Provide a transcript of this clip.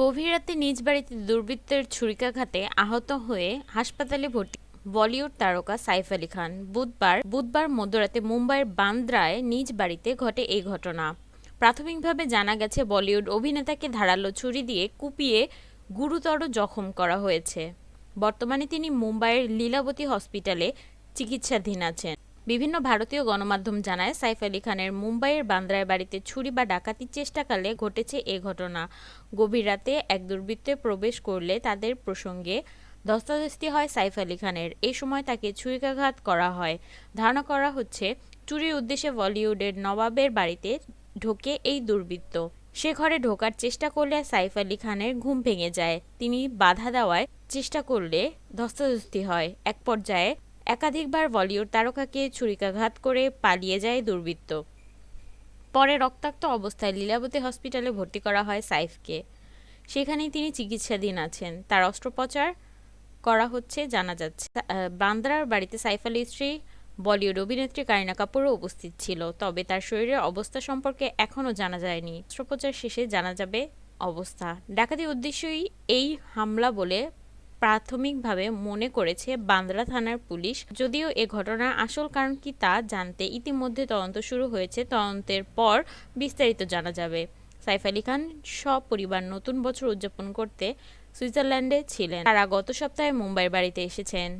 গভীর রাতে নিজ বাড়িতে দুর্বৃত্তের ছুরিকাঘাতে আহত হয়ে হাসপাতালে ভর্তি। বলিউড তারকা সাইফ আলী খান বুধবার বুধবার মধ্যরাতে মুম্বাইয়ের বান্দ্রায় নিজ বাড়িতে ঘটে এই ঘটনা। প্রাথমিকভাবে জানা গেছে, বলিউড অভিনেতাকে ধারালো ছুরি দিয়ে কুপিয়ে গুরুতর জখম করা হয়েছে। বর্তমানে তিনি মুম্বাইয়ের লীলাবতী হসপিটালে চিকিৎসাধীন আছেন। বিভিন্ন ভারতীয় গণমাধ্যম জানায়, সাইফ আলী খানের মুম্বাইয়ের বান্দ্রায় বাড়িতে ছুরি বা ডাকাতির চেষ্টাকালে ঘটেছে এ ঘটনা। গভীর রাতে এক দুর্বৃত্তে প্রবেশ করলে তাদের প্রসঙ্গে ধস্তাধস্তি হয় সাইফ আলী খানের। এই সময় তাকে ছুরিকাঘাত করা হয়। ধারণা করা হচ্ছে, চুরির উদ্দেশ্যে বলিউডের নবাবের বাড়িতে ঢোকে এই দুর্বৃত্ত। সে ঘরে ঢোকার চেষ্টা করলে সাইফ আলী খানের ঘুম ভেঙে যায়। তিনি বাধা দেওয়ায় চেষ্টা করলে ধস্তাধস্তি হয়। এক পর্যায়ে একাধিকবার বলিউড তারকাকে ছুরিকাঘাত করে পালিয়ে যায় দুর্বৃত্ত। পরে রক্তাক্ত অবস্থায় লীলাবতী হসপিটালে ভর্তি করা হয় সাইফকে। সেখানেই তিনি চিকিৎসাধীন আছেন। তার অস্ত্রোপচার করা হচ্ছে, জানা যাচ্ছে বান্দ্রার বাড়িতে সাইফ স্ত্রী, বলিউড অভিনেত্রী কারিনা কাপুরও উপস্থিত ছিল। তবে তার শরীরের অবস্থা সম্পর্কে এখনও জানা যায়নি। অস্ত্রোপচার শেষে জানা যাবে অবস্থা। ডাকাতির উদ্দেশ্যই এই হামলা বলে প্রাথমিকভাবে মনে করেছে বান্দ্রা থানার পুলিশ। যদিও এ ঘটনার আসল কারণ কি তা জানতে ইতিমধ্যে তদন্ত শুরু হয়েছে। তদন্তের পর বিস্তারিত জানা যাবে। সাইফ আলী খান, সপরিবার, নতুন বছর উদযাপন করতে সুইজারল্যান্ডে ছিলেন। তারা গত সপ্তাহে মুম্বাইয়ের বাড়িতে এসেছেন।